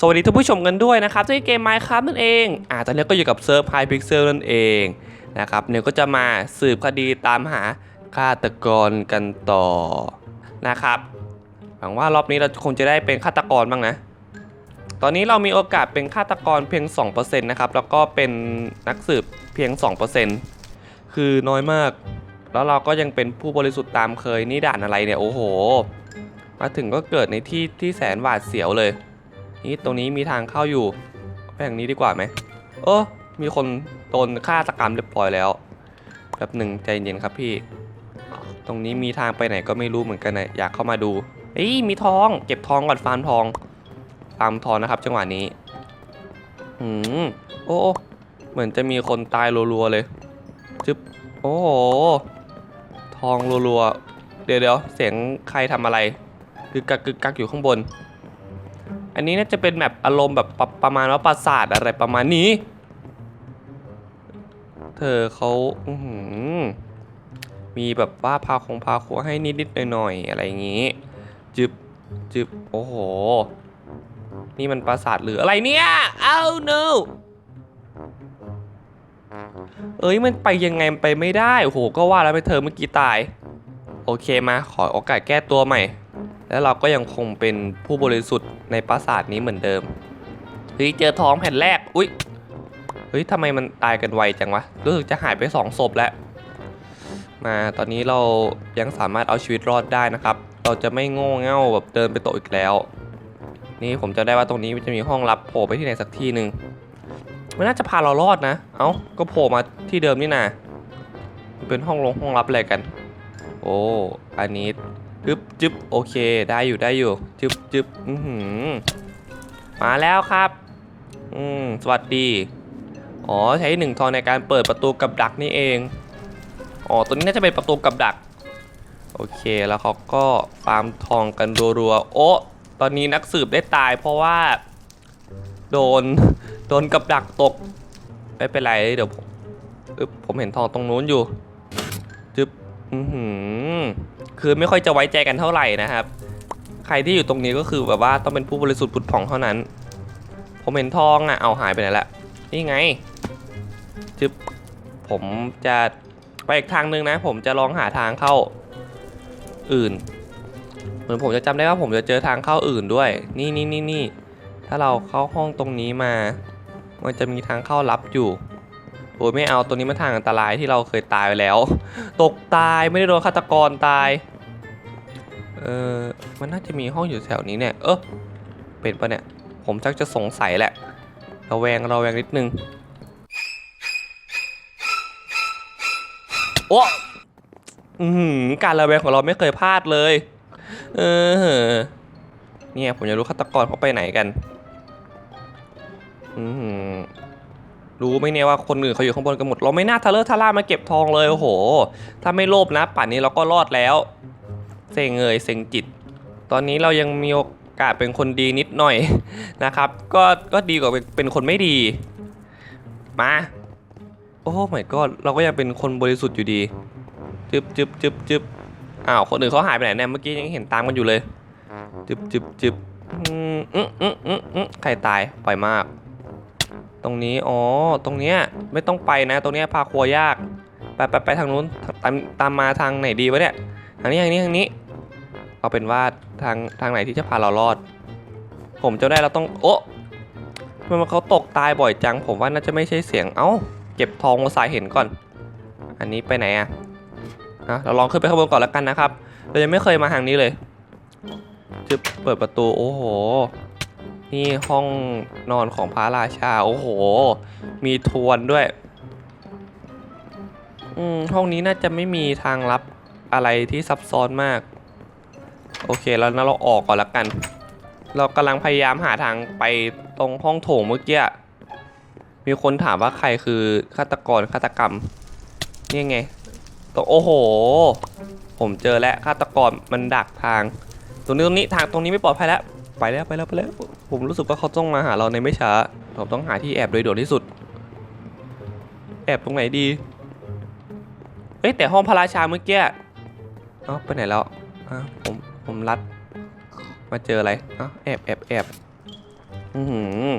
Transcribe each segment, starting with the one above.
สวัสดีท่านผู้ชมกันด้วยนะครับที่เกม Minecraft นั่นเองอ่าตอนนี้ก็อยู่กับเซิร์ฟ High Pixel นั่นเองนะครับเนี่ยก็จะมาสืบคดีตามหาฆาตกรกันต่อนะครับหวังว่ารอบนี้เราคงจะได้เป็นฆาตกรบ้างนะ ตอนนี้เรามีโอกาสเป็นฆาตกรเพียง 2%นะครับแล้วก็เป็นนักสืบเพียง 2%คือน้อยมาก แล้วเราก็ยังเป็นผู้บริสุทธิ์ตามเคยนี่ด่านอะไรเนี่ยโอ้โห มาถึงก็เกิดในที่ที่แสนหวาดเสียวเลย นี่ตรงนี้มีทางเข้าอยู่ไปทางนี้ดีกว่าไหมเออมีคนโดนฆ่าตกรรมเรียบร้อยแล้วแป๊บหนึ่งใจเย็นครับพี่ ตรงนี้มีทางไปไหนก็ไม่รู้เหมือนกันนะอยากเข้ามาดูเอ้ยมีทองเก็บทองก่อนฟาร์มทองฟาร์มทองนะครับ จังหวะนี้อืมโอ้โอ้เหมือนจะมีคนตายรัวๆเลยจึ๊บโอ้โหทองรัวๆเดี๋ยวเดี๋ยวเสียงใครทำอะไรกึกกักกึกกักอยู่ข้างบน อันนี้น่าจะเป็นแบบอารมณ์แบบประประมาณว่าปราสาทอะไรประมาณนี้ เธอเขาอืมีแบบว่าพาคงพาครัวให้นิดๆหน่อยๆอะไรอย่างงี้ จึบจึบโอ้โห นี่มันปราสาทหรืออะไรเนี่ยเอ้า no เอ้ยมันไปยังไงมันไปไม่ได้โอ้โหก็ว่าแล้วไปเธอเมื่อกี้ตาย โอเคมาขอโอกาสแก้ตัวใหม่ แล้วเราก็ยังคงเป็นผู้บริสุทธิ์ในปราสาทนี้เหมือนเดิมเฮ้ยเจอทองแผ่นแรกอุ้ยเฮ้ยทำไมมันตายกันไวจังวะรู้สึกจะหายไปสองศพแล้ว มาตอนนี้เรายังสามารถเอาชีวิตรอดได้นะครับ เราจะไม่โง่เง่าแบบเดินไปโตอีกแล้ว นี่ผมจะได้ว่าตรงนี้มันจะมีห้องลับโผล่ไปที่ไหนสักที่หนึ่งมันน่าจะพาเรารอดนะ เอ้าก็โผล่มาที่เดิมนี่นามันเป็นห้องลงห้องลับอะไรกัน โอ้อันนี้ จึ๊บจึ๊บโอเคได้อยู่ได้อยู่จึ๊บจึ๊บอือหือมาแล้วครับ อืมสวัสดี อ๋อใช้หนึ่งทองในการเปิดประตูกับดักนี่เอง อ๋อตัวนี้น่าจะเป็นประตูกับดัก โอเคแล้วเขาก็ฟาร์มทองกันรัวๆโอ้ตอนนี้นักสืบได้ตายเพราะว่า โดนโดนกับดักตกไม่เป็นไรเดี๋ยวผมอึ๊บผมเห็นทองตรงนู้นอยู่จึ๊บอือหือ คือไม่ค่อยจะไว้ใจกันเท่าไหร่นะครับ ใครที่อยู่ตรงนี้ก็คือแบบว่าต้องเป็นผู้บริสุทธิ์ผุดผ่องเท่านั้น ผมเห็นทองอะเอาหายไปไหนละนี่ไงจึบผมจะไปอีกทางนึงนะ ผมจะลองหาทางเข้าอื่น เหมือนผมจะจำได้ว่าผมจะเจอทางเข้าอื่นด้วย นี่นี่นี่นี่ถ้าเราเข้าห้องตรงนี้มา มันจะมีทางเข้าลับอยู่โอ้ยไม่เอาตัวนี้มันทางอันตรายที่เราเคยตายไปแล้ว ตกตายไม่ได้โดนฆาตกรตาย เออมันน่าจะมีห้องอยู่แถวนี้เนี่ยเออเป็นปะเนี่ย ผมชักจะสงสัยแหละระแวงระแวงนิดนึงโอ้อือหือการระแวงของเราไม่เคยพลาดเลย เออเนี่ยผมจะรู้ฆาตกรเขาไปไหนกัน อือหือรู้ไหมเนี่ยว่าคนอื่นเขาอยู่ข้างบนกันหมด เราไม่น่าทะเลาะทะล่ามาเก็บทองเลยโอ้โห ถ้าไม่โลภนะ ป่านนี้เราก็รอดแล้ว เซ็งเงยเซ็งจิต ตอนนี้เรายังมีโอกาสเป็นคนดีนิดหน่อยนะครับ ก็ก็ดีกว่าเป็นเป็นคนไม่ดีมาโอ้ไม่ก็เราก็ยังเป็นคนบริสุทธิ์อยู่ดีจึบจึบจึบจึบอ้าวคนอื่นเขาหายไปไหนเนี่ยเมื่อกี้ยังเห็นตามกันอยู่เลยจึบจึบจึบอืมอืมอืมอืมอืมใครตายปล่อยมาก ตรงนี้อ๋อตรงเนี้ยไม่ต้องไปนะ ตรงเนี้ยพาครัวยาก ไปไปไปทางนู้นตามตามมาทางไหนดีวะเนี่ยางนี้ทางนี้ทางนี้ เอาเป็นว่าทางทางไหนที่จะพาเรารอด ผมจะได้เราต้อง โอ้ทำไมเขาตกตายบ่อยจัง ผมว่าน่าจะไม่ใช่เสียง เอ้า เก็บทองมาสายเห็นก่อน อันนี้ไปไหนอะนะเราลองขึ้นไปข้างบนก่อนแล้วกันนะครับ เรายังไม่เคยมาทางนี้เลยจึบเปิดประตู โอ้โห นี่ห้องนอนของพระราชา โอ้โห มีทวนด้วย อืม ห้องนี้น่าจะไม่มีทางลับ อะไรที่ซับซ้อนมาก โอเคแล้วนะเราออกก่อนละกัน เรากำลังพยายามหาทางไปตรงห้องโถงเมื่อกี้มีคนถามว่าใครคือฆาตกรฆาตกรรมนี่ไงตรงโอ้โห ผมเจอแล้วฆาตกรมันดักทาง ตรงนี้ตรงนี้ทางตรงนี้ไม่ปลอดภัยแล้วไปแล้วไปแล้วไปแล้ว ผมรู้สึกว่าเขาต้องมาหาเราในไม่ช้าผมต้องหาที่แอบโดยด่วนที่สุด แอบตรงไหนดีเอ้ยแต่ห้องพระราชาเมื่อกี้ เอ้าไปไหนแล้วอะผมผมรัด มาเจออะไรเอ้าแอบแอบแอบอือหือ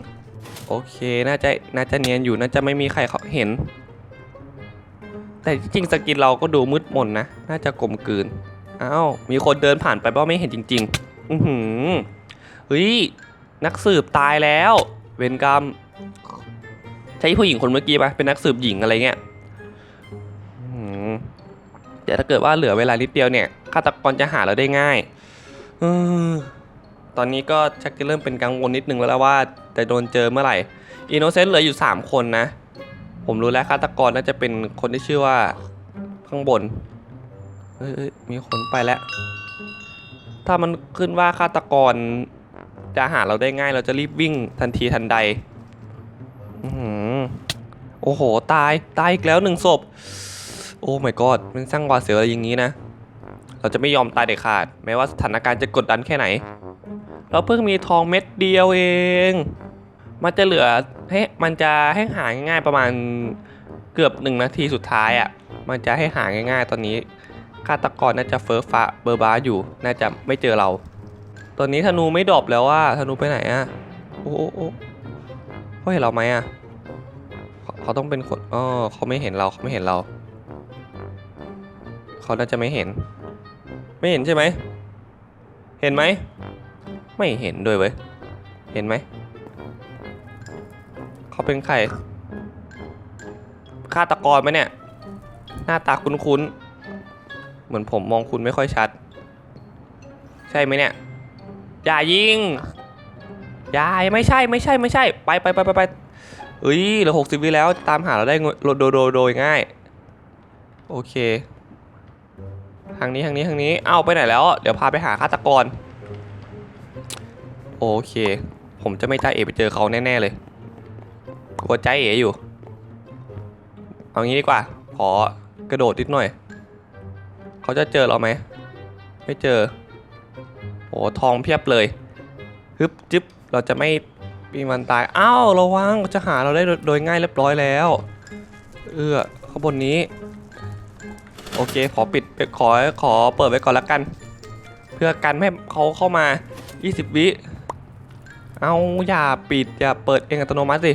โอเคน่าจะน่าจะเนียนอยู่น่าจะไม่มีใครเขาเห็น แต่จริงสกินเราก็ดูมืดมนนะน่าจะกลมกลืนอ้าวมีคนเดินผ่านไปเพราะไม่เห็นจริง ๆ อือหือเฮ้ยนักสืบตายแล้ว เวรกรรม ใช่ผู้หญิงคนเมื่อกี้ปะเป็นนักสืบหญิงอะไรเงี้ย เดี๋ยวถ้าเกิดว่าเหลือเวลานิดเดียวเนี่ยฆาตกรจะหาเราได้ง่ายอตอนนี้ก็ชักจะเริ่มเป็นกังวลนิดนึงแล้วว่าจะโดนเจอเมื่อไหร่อินโนเซนต์เหลืออยู่ 3 คนนะ ผมรู้แล้วฆาตกรน่าจะเป็นคนที่ชื่อว่าข้างบนเอ้ยมีคนไปแล้ว ถ้ามันขึ้นว่าฆาตกรจะหาเราได้ง่ายเราจะรีบวิ่งทันทีทันใดอื้อหือโอ้โห ตาย ตายอีกแล้วหนึ่งศพ โอ้ my god มันสร้างวาเสียวอะไรอย่างนี้นะ เราจะไม่ยอมตายเด็ดขาด แม้ว่าสถานการณ์จะกดดันแค่ไหน เราเพิ่งมีทองเม็ดเดียวเอง มันจะเหลือให้มันจะให้หาง่ายๆประมาณเกือบหนึ่งนาทีสุดท้ายอะ่ะ มันจะให้หาง่ายๆ ตอนนี้ฆาตกรน่าจะเฟิร์ฟ้าเบอร์บ้าอยู่ น่าจะไม่เจอเรา ตอนนี้ธนูไม่ดรอปแล้วว่าธนูไปไหนอะ่ะ โอ้โอ้โอ้เขาเห็นเราไหมอะ่ะเเขาต้องเป็นคนอ๋อเขาไม่เห็นเราเขาไม่เห็นเรา เขาน่าจะไม่เห็น ไม่เห็นใช่ไหม เห็นไหม ไม่เห็นด้วยเว้ย เห็นไหม เขาเป็นใครฆาตกรไหมเนี่ย หน้าตาคุ้นๆ เหมือนผมมองคุณไม่ค่อยชัด ใช่ไหมเนี่ย อย่ายิง อย่าไม่ใช่ไม่ใช่ไม่ใช่ ไปไปไปไปไปเอ้ยเหลือหกสิบวิแล้วตามหาเราได้โดโดโดโดยง่าย โอเค ทางนี้ทางนี้ทางนี้ เอ้าไปไหนแล้ว เดี๋ยวพาไปหาฆาตกร โอเค ผมจะไม่จ้าเอไปเจอเขาแน่ๆเลย กลัวใจเออยู่ เอางี้ดีกว่า ขอกระโดดนิดหน่อย เขาจะเจอเราไหม ไม่เจอ โอ้ทองเพียบเลย ฮึบจึ๊บ เราจะไม่มีวันตาย อ้าว ระวังจะหาเราได้โดยง่ายเรียบร้อยแล้ว เออข้างบนนี้ โอเค ขอปิดไปขอขอเปิดไว้ก่อนละกัน เพื่อกันไม่ให้เขาเข้ามา 20 วิเอาอย่าปิดอย่าเปิดเองอัตโนมัติสิ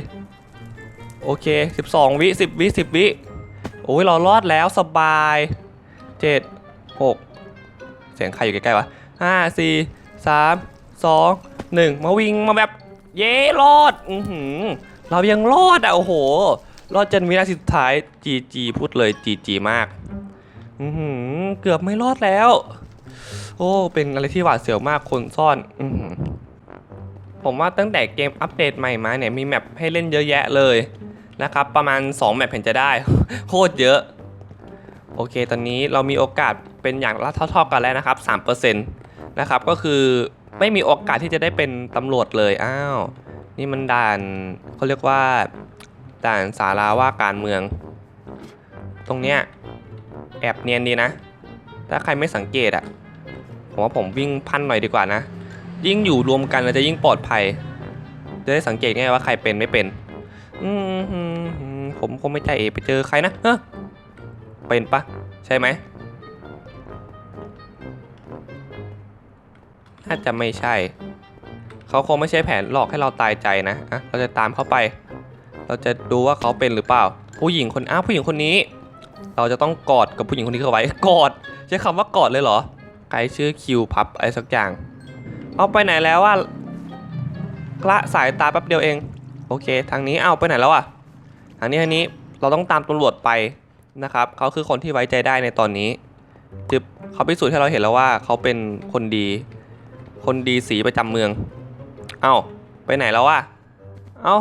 โอเค 12 วิ 10 วิ 10 วิโอ้ยเรารอดแล้วสบาย 7 6 เสียงใครอยู่ใกล้ๆวะ 5 4 3 2 1 มาวิ่งมาแบบ เย้รอดอือหือเรายังรอดอะ โอ้โห รอดจนวินาทีสุดท้ายจีจีพูดเลยจีจีมาก อือหือเกือบไม่รอดแล้ว โอ้ เป็นอะไรที่หวาดเสียวมากคนซ่อนอืผมว่าตั้งแต่เกมอัปเดตใหม่มาเนี่ยมีแมปให้เล่นเยอะแยะเลยนะครับ ประมาณ 2 แมปเห็นจะได้ โคตรเยอะ โอเค ตอนนี้เรามีโอกาสเป็นอย่างละเท่าๆกันแล้วนะครับ3%นะครับก็คือไม่มีโอกาสที่จะได้เป็นตำรวจเลยอ้าวนี่มันด่านเขาเรียกว่าด่านสาราว่าการเมือง ตรงเนี้ย แอบเนียนดีนะ ถ้าใครไม่สังเกตอะผมว่าผมวิ่งพันหน่อยดีกว่านะ ยิ่งอยู่รวมกันเราจะยิ่งปลอดภัย จะได้สังเกตง่ายว่าใครเป็นไม่เป็น อืมผมคงไม่ใจเอไปเจอใครนะเฮ้เป็นปะใช่ไหมน่าจะไม่ใช่ เขาคงไม่ใช่แผนหลอกให้เราตายใจนะอะเราจะตามเขาไป เราจะดูว่าเขาเป็นหรือเปล่า ผู้หญิงคนอ้าวผู้หญิงคนนี้ เราจะต้องกอดกับผู้หญิงคนนี้เข้าไว้กอด ใช้คำว่ากอดเลยเหรอใครชื่อคิวพับอะไรสักอย่าง เอาไปไหนแล้วว่าละสายตาแป๊บเดียวเอง โอเค ทางนี้เอาไปไหนแล้วอะทางนี้ทางนี้เราต้องตามตำรวจไปนะครับเขาคือคนที่ไว้ใจได้ในตอนนี้จึบเขาพิสูจน์ให้เราเห็นแล้วว่าเขาเป็นคนดี คนดีสีประจำเมือง เอาไปไหนแล้วอะเอา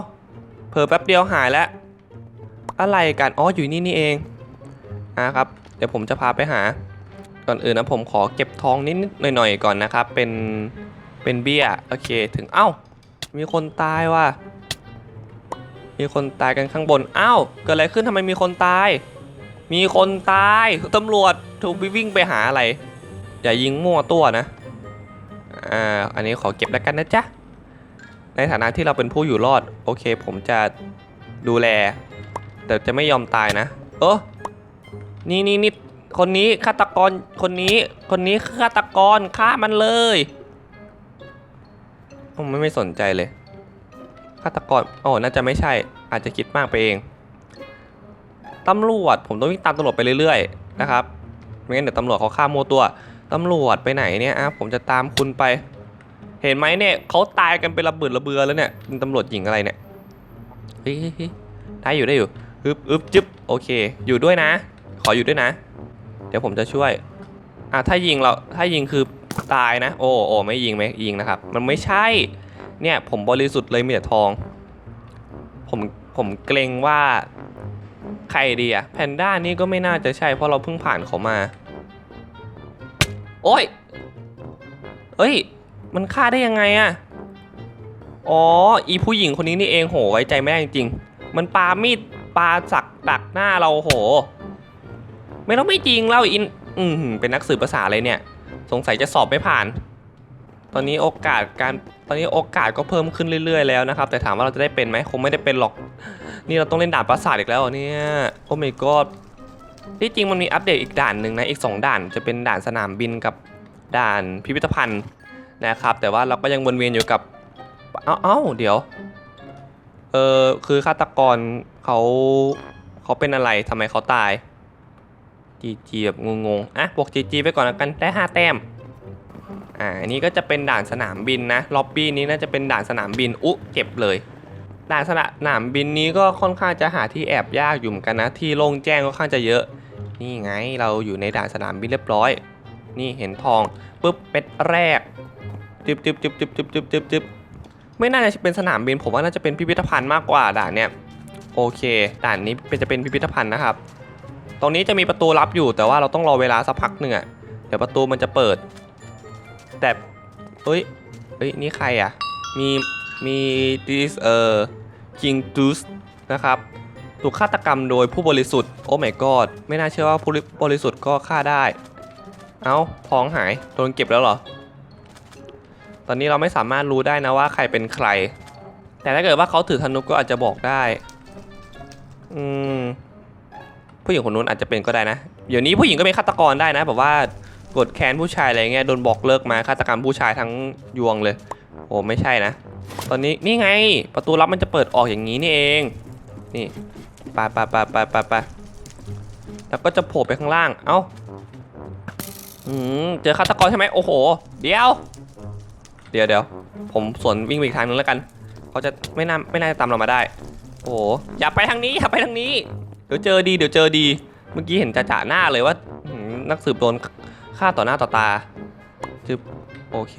เผลอแป๊บเดียวหายแล้ว อะไรกัน อ๋ออยู่นี่นี่เอง อะครับ เดี๋ยวผมจะพาไปหา ก่อนอื่นนะผมขอเก็บทองนิดๆหน่อยๆก่อนนะครับ เป็นเป็นเบี้ยโอเคถึงเอ้า มีคนตายว่ะมีคนตายกันข้างบนเอ้าเกิดอะไรขึ้นทำไมมีคนตาย มีคนตายตำรวจถูกไปวิ่งไปหาอะไรอย่ายิงมั่วตัวนะอ่าอันนี้ขอเก็บแล้วกันนะจ๊ะในฐานะที่เราเป็นผู้อยู่รอด โอเค ผมจะดูแล แต่จะไม่ยอมตายนะ เออ นี่นี่นี่คนนี้ฆาตกรคนนี้คนนี้ฆาตกรฆ่ามันเลยผมไม่ไม่สนใจเลยฆาตกรโอ้น่าจะไม่ใช่ อาจจะคิดมากไปเองตำรวจผมต้องวิ่งตามตำรวจไปเรื่อยๆนะครับไม่งั้นเดี๋ยวตำรวจเขาฆ่าโมตัวตำรวจไปไหนเนี่ยอะผมจะตามคุณไป เห็นไหมเนี่ยเขาตายกันเป็นระเบิดระเบือแล้วเนี่ยตำรวจหญิงอะไรเนี่ยฮ้ยเฮ้ยเฮ้ยได้อยู่ได้อยู่อึบอึบจึ๊บโอเค อยู่ด้วยนะ ขออยู่ด้วยนะ เดี๋ยวผมจะช่วย อะถ้ายิงเราถ้ายิงคือตายนะ โอ้โอ้ไม่ยิงไม่ยิงนะครับ มันไม่ใช่ เนี่ยผมบริสุทธิ์เลยมีแต่ทอง ผมผมเกรงว่าใครดีอะแพนด้านี่ก็ไม่น่าจะใช่ เพราะเราเพิ่งผ่านเขามา โอ้ยเอ้ย มันฆ่าได้ยังไงอะอ๋อ อีผู้หญิงคนนี้นี่เองโหไว้ใจไม่ได้จริง มันปามีดปาสักดักหน้าเราโห ไม่ต้องไม่จริงแล้วอิน อืมเป็นนักสืบภาษาเลยเนี่ย สงสัยจะสอบไม่ผ่าน ตอนนี้โอกาสการตอนนี้โอกาสก็เพิ่มขึ้นเรื่อยๆแล้วนะครับ แต่ถามว่าเราจะได้เป็นไหมคงไม่ได้เป็นหรอก นี่เราต้องเล่นด่านปราสาทอีกแล้วเหรอเนี่ยโอ้ my god ที่จริงมันมีอัปเดตอีกด่านหนึ่งนะอีก 2 ด่านจะเป็นด่านสนามบินกับด่านพิพิธภัณฑ์นะครับ แต่ว่าเราก็ยังวนเวียนอยู่กับเอ้าเอ้าเดี๋ยวเออคือฆาตกรเขาเขาเป็นอะไรทำไมเขาตาย จีจีแบบงงๆอะบวกจีจีไปก่อนแล้วกันได้ 5 แต้มอ่าอันนี้ก็จะเป็นด่านสนามบินนะล็อบบี้นี้น่าจะเป็นด่านสนามบินอุ๊เก็บเลยด่านสนามบินนี้ก็ค่อนข้างจะหาที่แอบยากอยู่เหมือนกันนะที่โล่งแจ้งก็ค่อนข้างจะเยอะ นี่ไงเราอยู่ในด่านสนามบินเรียบร้อย นี่เห็นทองปุ๊บเป็ดแรกจึบจึบจึบจึบจึบจึบจึบจึบไม่น่าจะเป็นสนามบินผมว่าน่าจะเป็นพิพิธภัณฑ์มากกว่าด่านเนี้ยโอเค ด่านนี้เป็นจะเป็นพิพิธภัณฑ์นะครับ ตรงนี้จะมีประตูลับอยู่แต่ว่าเราต้องรอเวลาสักพักหนึ่งอะเดี๋ยวประตูมันจะเปิด แต่เฮ้ยเฮ้ยนี่ใครอะมีมี this เอ่อ King d u c e นะครับถูกฆาตกรรมโดยผู้บริสุทธิ์โอ้ my god ไม่น่าเชื่อว่าผู้บริสุทธิ์ก็ฆ่าได้ เอ้าทองหายโดนเก็บแล้วเหรอ ตอนนี้เราไม่สามารถรู้ได้นะว่าใครเป็นใคร แต่ถ้าเกิดว่าเขาถือธนุก็อาจจะบอกได้ อืม ผู้หญิงคนนู้นอาจจะเป็นก็ได้นะ เดี๋ยวนี้ผู้หญิงก็เป็นฆาตกรได้นะแบบว่ากดแค้นผู้ชายอะไรเงี้ยโดนบอกเลิกมาฆาตกรรมผู้ชายทั้งยวงเลย โอ้ไม่ใช่นะ ตอนนี้นี่ไงประตูลับมันจะเปิดออกอย่างนี้นี่เอง นี่ปไปไปไปไปไปะแล้วก็จะโผล่ไปข้างล่าง เอ้าอืมเจอฆาตกรใช่ไหมโอ้โห เดี๋ยว เดี๋ยวเดี๋ยวผมสวนวิ่งไปอีกทางนึงแล้วกันเขาจะไม่น่าไม่น่าจะตามเรามาได้ โอ้โหอย่าไปทางนี้อย่าไปทางนี้ ดี๋ยวเจอดีเดี๋ยวเจอดี เมื่อกี้เห็นจ่าๆหน้าเลยว่านักสืบโดนฆ่าต่อหน้าต่อตาจึบโอเค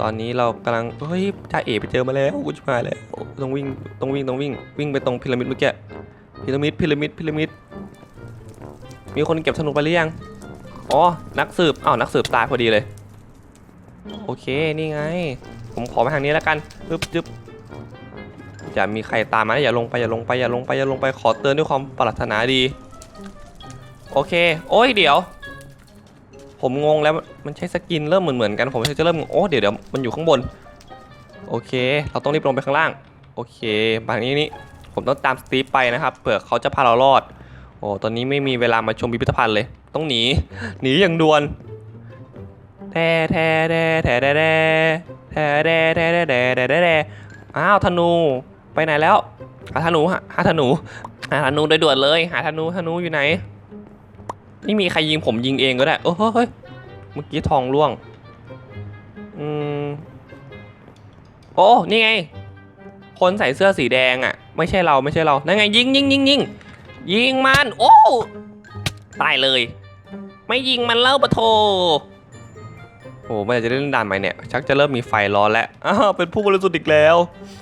ตอนนี้เรากำลังเฮ้ยจ่าเอ๋ไปเจอมาแล้วกูจะมาแล้วต้องวิ่งต้องวิ่งต้องวิ่ง วิ่งไปตรงพีระมิดเมื่อกี้พีระมิดพีระมิดพีระมิด มีคนเก็บธนูไปหรือยังอ๋อนักสืบอ้าวนักสืบตายพอดีเลย โอเคนี่ไง ผมขอไปทางนี้แล้วกันปึ๊บจึ๊บ อย่ามีใครตามมานะอย่าลงไปอย่าลงไปอย่าลงไปอย่าลงไปขอเตือนด้วยความปรารถนาดี โอเค โอ้ยเดี๋ยว ผมงงแล้วมันใช้สกินเริ่มเหมือนเหมือนกันผมจะเริ่มโอ้เดี๋ยวเดี๋ยวมันอยู่ข้างบน โอเค เราต้องรีบลงไปข้างล่าง โอเคบางนี้นี่ผมต้องตามสตีฟไปนะครับเผื่อเขาจะพาเรารอด โอ้ตอนนี้ไม่มีเวลามาชมพิพิธภัณฑ์เลย ต้องหนีหนีอย่างด่วนแท้แท้แท้แท้แท้แท้แท้แท้แท้แท้แท้แท้แท้อ้าวธนู ไปไหนแล้ว หาธนูหาหาธนู หาธนูโดยด่วนเลย หาธนูธนูอยู่ไหน นี่มีใครยิงผมยิงเองก็ได้ โอ้เฮ้ย เมื่อกี้ทองร่วง อืม โอ้ นี่ไง คนใส่เสื้อสีแดงอะ ไม่ใช่เราไม่ใช่เรา นั่นไงยิงยิงยิงยิงยิงมัน โอ้ ตายเลย ไม่ยิงมันเล่าปะโท โอ้เมื่อไหร่จะได้เล่นด่านใหม่เนี่ย ชักจะเริ่มมีไฟร้อนแล้ว อ้าว เป็นผู้บริสุทธิ์อีกแล้ว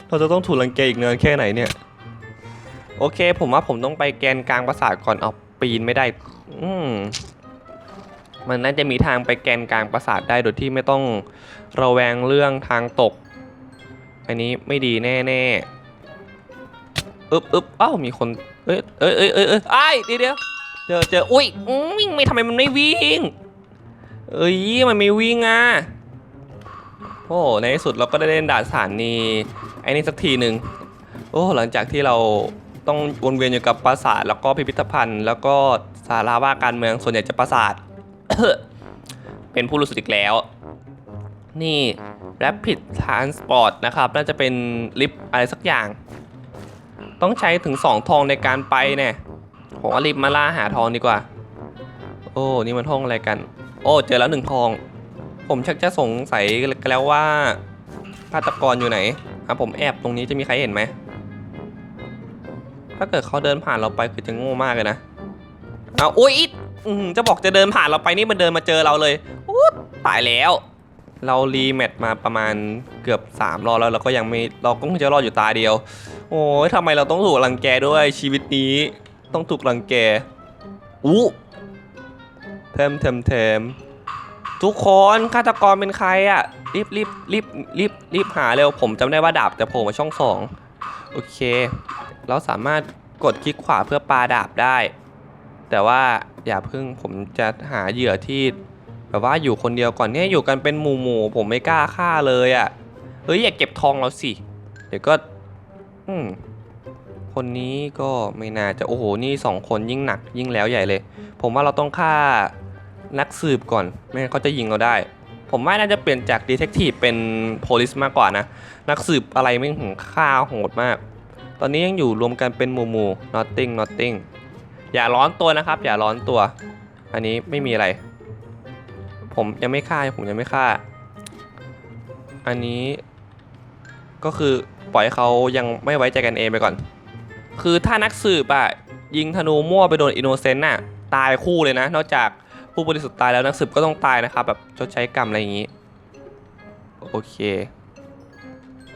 เราจะต้องถูกรังแกอีกนานแค่ไหนเนี่ย โอเค ผมว่าผมต้องไปแกนกลางปราสาทก่อน เอาปีนไม่ได้ อืมมันน่าจะมีทางไปแกนกลางปราสาทได้โดยที่ไม่ต้องระแวงเรื่องทางตก อันนี้ไม่ดีแน่ๆอึบอึบเอ้ามีคนเอ้ยเอ้ยเอ้ยเอ้ยเอ้ยไอ้เดี๋ยวเจอเจออุ้ยวิ่งไม่ทำไมมันไม่วิ่ง เอ้ยมันไม่วิ่งอะโอ้ในที่สุดเราก็ได้เล่นด่านสถานีไอ้นี่สักทีหนึ่งโอ้หลังจากที่เราต้องวนเวียนอยู่กับปราสาทแล้วก็พิพิธภัณฑ์ แล้วก็สาราว่าการเมืองส่วนใหญ่จะปราสาท เป็นผู้รู้สึกอีกแล้ว นี่ Rapid Transport นะครับ น่าจะเป็นลิฟต์อะไรสักอย่าง ต้องใช้ถึง 2 ทองในการไปเนี่ยผมว่ารีบมาล่าหาทองดีกว่า โอ้ นี่มันห้องอะไรกัน โอ้เจอแล้วหนึ่งทอง ผมชักจะสงสัยกันแล้วว่าฆาตกรอยู่ไหนอะผมแอบตรงนี้จะมีใครเห็นไหม ถ้าเกิดเขาเดินผ่านเราไปคือจะโง่มากเลยนะ เอาอุ้ยจะบอกจะเดินผ่านเราไปนี่มันเดินมาเจอเราเลยอู้ตายแล้ว เรารีแมทมาประมาณเกือบ3รอบแล้วเราก็ยังไม่เราก็คงจะรอดอยู่ตาเดียว โอ้ยทำไมเราต้องถูกรังแกด้วยชีวิตนี้ต้องถูกรังแกอู้ เทมเทมเทมทุกคนฆาตกรเป็นใครอะ่ะรีบรีบรีบรีบรีบหาเร็วผมจำได้ว่าดาบจะโผล่มาช่องสองโอเค เราสามารถกดคลิกขวาเพื่อปาดาบได้ แต่ว่าอย่าเพิ่งผมจะหาเหยื่อที่แบบว่าอยู่คนเดียวก่อนเนี่ยอยู่กันเป็นหมู่หมู่ผมไม่กล้าฆ่าเลยอะ่ะเฮ้ยอย่าเก็บทองเราสิ เดี๋ยวก็อืมคนนี้ก็ไม่น่าจะโอ้โหนี่สองคนยิ่งหนักยิ่งแล้วใหญ่เลย ผมว่าเราต้องฆ่า นักสืบก่อน ไม่งั้นเขาจะยิงเราได้ ผมว่าน่าจะเปลี่ยนจากดีเทคทีฟเป็นโพลิสมากกว่านะ นักสืบอะไรไม่ถึงฆ่าโหดมาก ตอนนี้ยังอยู่รวมกันเป็นหมู่หมู่ nothing nothing อย่าร้อนตัวนะครับ อย่าร้อนตัว อันนี้ไม่มีอะไร ผมยังไม่ฆ่าผมยังไม่ฆ่า อันนี้ก็คือปล่อยเขายังไม่ไว้ใจกันเองไปก่อน คือถ้านักสืบอะยิงธนูมั่วไปโดนอินโนเซนต์น่ะตายคู่เลยนะ นอกจาก ผู้บริสุทธิ์ตายแล้วนักสืบก็ต้องตายนะครับแบบชดใช้กรรมอะไรอย่างนี้ โอเค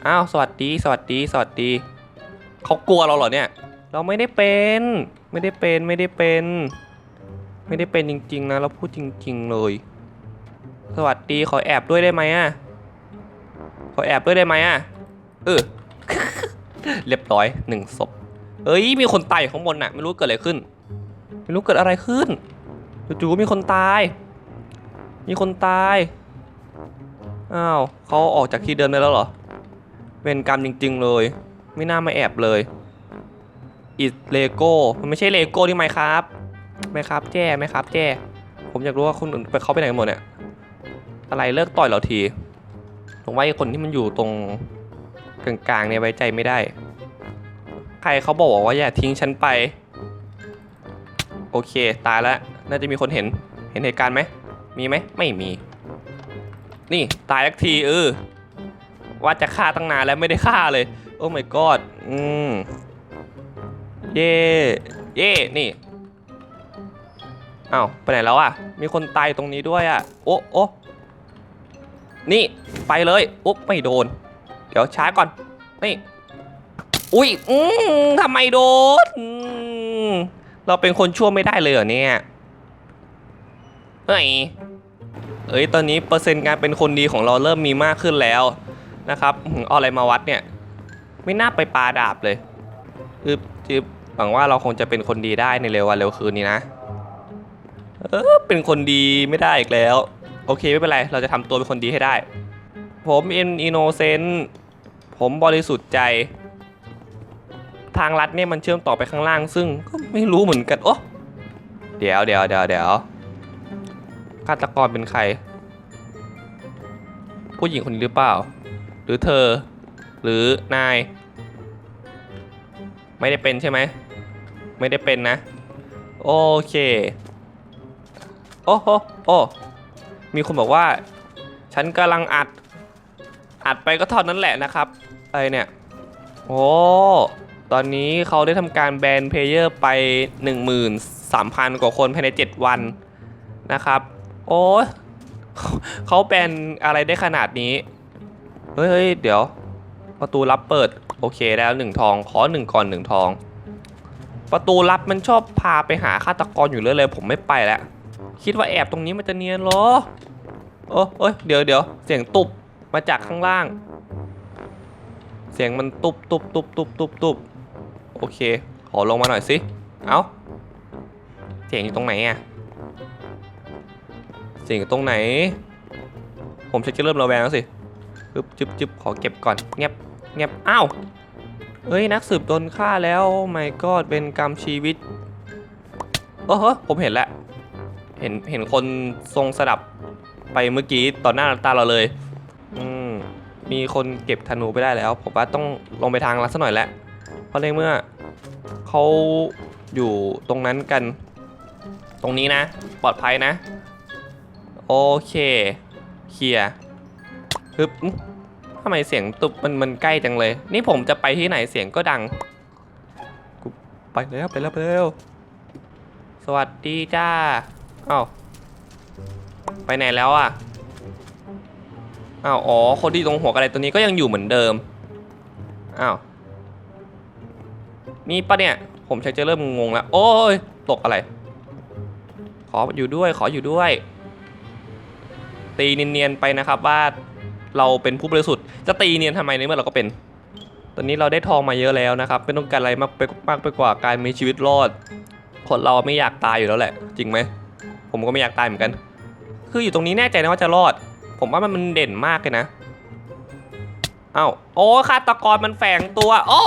อ้าว สวัสดี สวัสดี สวัสดี เขากลัวเราเหรอเนี่ย เราไม่ได้เป็น ไม่ได้เป็น ไม่ได้เป็น ไม่ได้เป็นจริง ๆ นะ เราพูดจริง ๆ เลย สวัสดี ขอแอบด้วยได้ไหมอะ ขอแอบด้วยได้ไหมอะ เออ เรียบร้อยหนึ่งศพเอ้ย มีคนตายอยู่ข้างบนน่ะ ไม่รู้เกิดอะไรขึ้น ไม่รู้เกิดอะไรขึ้น จู่ๆมีคนตาย มีคนตาย อ้าวเขาออกจากที่เดิมได้แล้วเหรอเป็นกรรมจริง ๆ เลย ไม่น่ามาแอบเลยอิดเลโก้มันไม่ใช่เลโก้ที่ไหมครับไหมครับแจ้ไหมครับแจ้ ผมอยากรู้ว่าคนอื่นไปเขาไปไหนกันหมดเนี่ย อะไรเลิกต่อยเราที ผมว่าไอ้คนที่มันอยู่ตรงกลางๆเนี่ยไว้ใจไม่ได้ ใครเขาบอกว่าอย่าทิ้งฉันไป โอเค ตายแล้ว น่าจะมีคนเห็น เห็นเหตุการณ์ไหม มีไหม ไม่มี นี่ตายสักทีเออ ว่าจะฆ่าตั้งนานแล้วไม่ได้ฆ่าเลย โอ้ my god อืม เย่เย่นี่อ้าวไปไหนแล้วอะ มีคนตายตรงนี้ด้วยอะ โอ้โอ้นี่ไปเลยอุ๊บไม่โดน เดี๋ยวช้าก่อน นี่ อุ้ย อืมทำไมโดนอืมเราเป็นคนชั่วไม่ได้เลยเหรอเนี่ย เฮ้ยเอ้ยตอนนี้เปอร์เซ็นต์การเป็นคนดีของเราเริ่มมีมากขึ้นแล้วนะครับอื้อหือเอาอะไรมาวัดเนี่ย ไม่น่าไปปาดาบเลยคือจืบหวังว่าเราคงจะเป็นคนดีได้ในเร็ววันเร็วคืนนี้นะ เออเป็นคนดีไม่ได้อีกแล้ว โอเคไม่เป็นไร เราจะทำตัวเป็นคนดีให้ได้ ผมเอ็นอินโนเซนต์ผมบริสุทธิ์ใจ ทางลัดเนี่ยมันเชื่อมต่อไปข้างล่าง ซึ่งก็ไม่รู้เหมือนกันโอ้เดี๋ยวเดี๋ยวเดี๋ยวเดี๋ยว ฆาตกรเป็นใคร ผู้หญิงคนนี้หรือเปล่า หรือเธอ หรือนาย ไม่ได้เป็นใช่ไหม ไม่ได้เป็นนะ โอเค โอ้โหโอ้มีคนบอกว่า ฉันกำลังอัด อัดไปก็เท่านั้นแหละนะครับอะไรเนี่ย โอ้ตอนนี้เขาได้ทำการแบนเพลเยอร์ไป 13,000 กว่าคนภายใน 7 วันนะครับ โอ้ยเขาแบนอะไรได้ขนาดนี้ เฮ้ยเดี๋ยว ประตูลับเปิด โอเคแล้วหนึ่งทอง ขอหนึ่งก่อนหนึ่งทอง ประตูลับมันชอบพาไปหาฆาตกรอยู่เรื่อยเลย ผมไม่ไปแล้ว คิดว่าแอบตรงนี้มันจะเนียนเหรอโอ้เอ้ยเดี๋ยวเดี๋ยวเสียงตุบมาจากข้างล่าง เสียงมันตุบตุบตุบตุบตุบตุบโอเค ขอลงมาหน่อยสิ เอาเสียงอยู่ตรงไหนอะเสียงตรงไหน ผมชักจะเริ่มระแวงแล้วสิจึบจึบจึบขอเก็บก่อนเงียบเงียบอ้าวเฮ้ยนักสืบโดนฆ่าแล้วไม่ก็เป็นกรรมชีวิตเออเฮ้ยผมเห็นแล้วเห็นเห็นคนทรงสดับไปเมื่อกี้ต่อหน้าตาเราเลยมีคนเก็บธนูไปได้แล้ว ผมว่าต้องลงไปทางลัดซะหน่อยแหละเพราะในเมื่อเขาอยู่ตรงนั้นกัน ตรงนี้นะ ปลอดภัยนะ โอเค เคลียร์ฮึบทำไมเสียงตุบมันมันใกล้จังเลย นี่ผมจะไปที่ไหนเสียงก็ดังกูไปแล้วไปแล้วไปแล้ว สวัสดีจ้า เอ้า ไปไหนแล้วอะอ้าวอ๋อ คนที่ตรงหัวกระไดตัวนี้ก็ยังอยู่เหมือนเดิม อ้าว นี่ปะเนี่ย ผมชักจะเริ่มงงแล้ว โอ้ย ตกอะไร ขออยู่ด้วย ขออยู่ด้วย ตีเนียนๆไปนะครับว่าเราเป็นผู้บริสุทธิ์จะตีเนียนทำไมในเมื่อเราก็เป็น ตอนนี้เราได้ทองมาเยอะแล้วนะครับไม่ต้องการอะไรมากไปมากไปกว่าการมีชีวิตรอด คนเราไม่อยากตายอยู่แล้วแหละ จริงไหมผมก็ไม่อยากตายเหมือนกัน คืออยู่ตรงนี้แน่ใจนะว่าจะรอด ผมว่ามันมันเด่นมากเลยนะเอ้าโอ้ฆาตกรมันแฝงตัวโอ้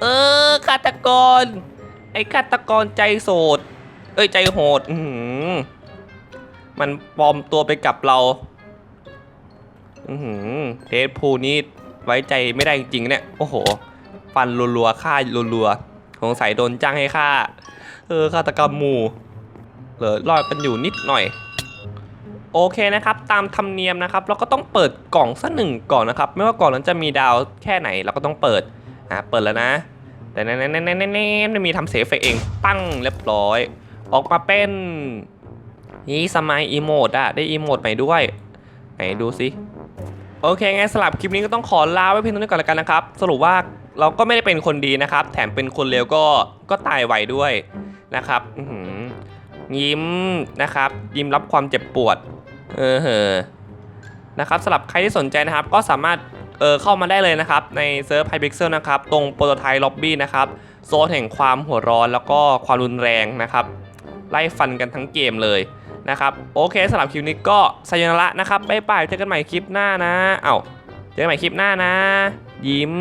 เออฆาตกร ไอ้ฆาตกรใจโสด เอ้ยใจโหด อื มันปลอมตัวไปกับเรา อือหือเดดพูนี่ไว้ใจไม่ได้จริงๆเนี่ย โอ้โห ฟันรัวๆฆ่ารัวๆสงสัยโดนจ้างให้ฆ่า เออฆาตกรรมหมู่เหลือรอดกันอยู่นิดหน่อย โอเคนะครับ ตามธรรมเนียมนะครับ เราก็ต้องเปิดกล่องสักหนึ่งก่องนะครับ ไม่ว่ากล่องนั้นจะมีดาวแค่ไหนเราก็ต้องเปิด อะ เปิดแล้วนะ แต่แน่ๆๆๆๆไม่มีทำเสียเฟกเอง ปั้งเรียบร้อย ออกมาเป็น นี่สมัยอีโมดอะได้อีโมดใหม่ด้วย ไหนดูสิ โอเคไงสลับคลิปนี้ก็ต้องขอลาไว้เพียงเท่านี้ก่อนแล้วกันนะครับ สรุปว่าเราก็ไม่ได้เป็นคนดีนะครับ แถมเป็นคนเลวก็ก็ตายไวด้วยนะครับอืยิ้มนะครับ ยิ้มรับความเจ็บปวด เออเหอนะครับสำหรับใครที่สนใจนะครับ ก็สามารถเออเข้ามาได้เลยนะครับ ในเซิร์ฟไฮพิกเซลนะครับ ตรงโปรโตไทป์ล็อบบี้นะครับ โซนแห่งความหัวร้อนแล้วก็ความรุนแรงนะครับ ไล่ฟันกันทั้งเกมเลย นะครับโอเคสำหรับคลิปนี้ก็สยนละนะครับบ๊ายบายเจอกันใหม่คลิปหน้านะ เอ้าเจอกันใหม่คลิปหน้านะ ยิ้ม